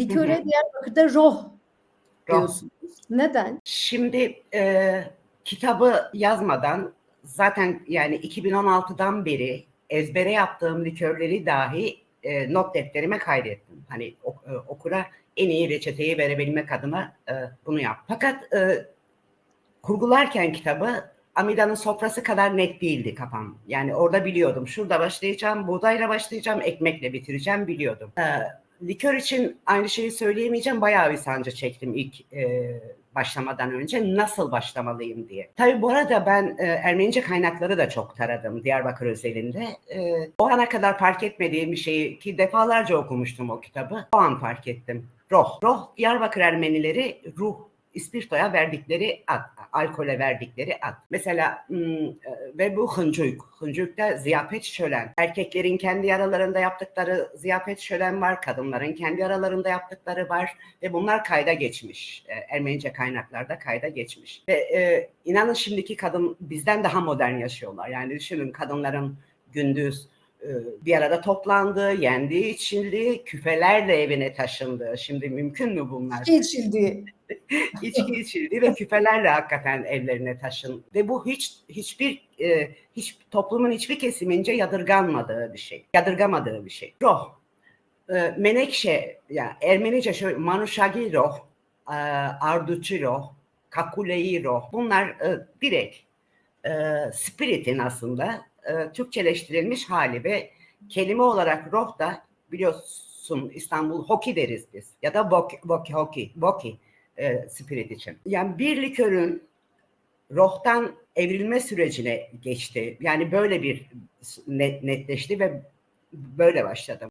Liköre Diyarbakır'da roh diyorsunuz. Neden? Şimdi e, kitabı yazmadan zaten yani 2016'dan beri ezbere yaptığım likörleri dahi e, not defterime kaydettim. Hani ok- e, okura en iyi reçeteyi verebilmek adına e, bunu yap. Fakat e, kurgularken kitabı Amida'nın sofrası kadar net değildi kafam. Yani orada biliyordum. Şurada başlayacağım, buğdayla başlayacağım, ekmekle bitireceğim biliyordum. E, likör için aynı şeyi söyleyemeyeceğim. Bayağı bir sancı çektim ilk e, başlamadan önce. Nasıl başlamalıyım diye. Tabii bu arada ben e, Ermenice kaynakları da çok taradım Diyarbakır özelinde. E, o ana kadar fark etmediğim bir şeyi ki defalarca okumuştum o kitabı. O an fark ettim. Roh. Roh Diyarbakır Ermenileri ruh ispirtoya verdikleri ad, alkole verdikleri ad. Mesela hmm, ve bu hıncuk. Hıncuk'ta ziyafet şölen. Erkeklerin kendi aralarında yaptıkları ziyafet şölen var. Kadınların kendi aralarında yaptıkları var. Ve bunlar kayda geçmiş. E, Ermenice kaynaklarda kayda geçmiş. Ve e, inanın şimdiki kadın bizden daha modern yaşıyorlar. Yani düşünün kadınların gündüz bir arada toplandığı, yendiği, içildiği, küfelerle evine taşındığı. Şimdi mümkün mü bunlar? İçki içildi. içki içildi ve küfelerle hakikaten evlerine taşın ve bu hiç hiçbir e, hiç toplumun hiçbir kesimince yadırganmadığı bir şey. Yadırgamadığı bir şey. Roh. E, menekşe yani Ermenice şöyle manuşagi roh, e, arduçi roh, kakuleyi roh. Bunlar e, direkt e, spiritin aslında e, Türkçeleştirilmiş hali ve kelime olarak roh da biliyorsun İstanbul hoki deriz biz ya da boki, boki hoki, boki e, spirit için. Yani bir likörün rohtan evrilme sürecine geçti. Yani böyle bir net, netleşti ve böyle başladım.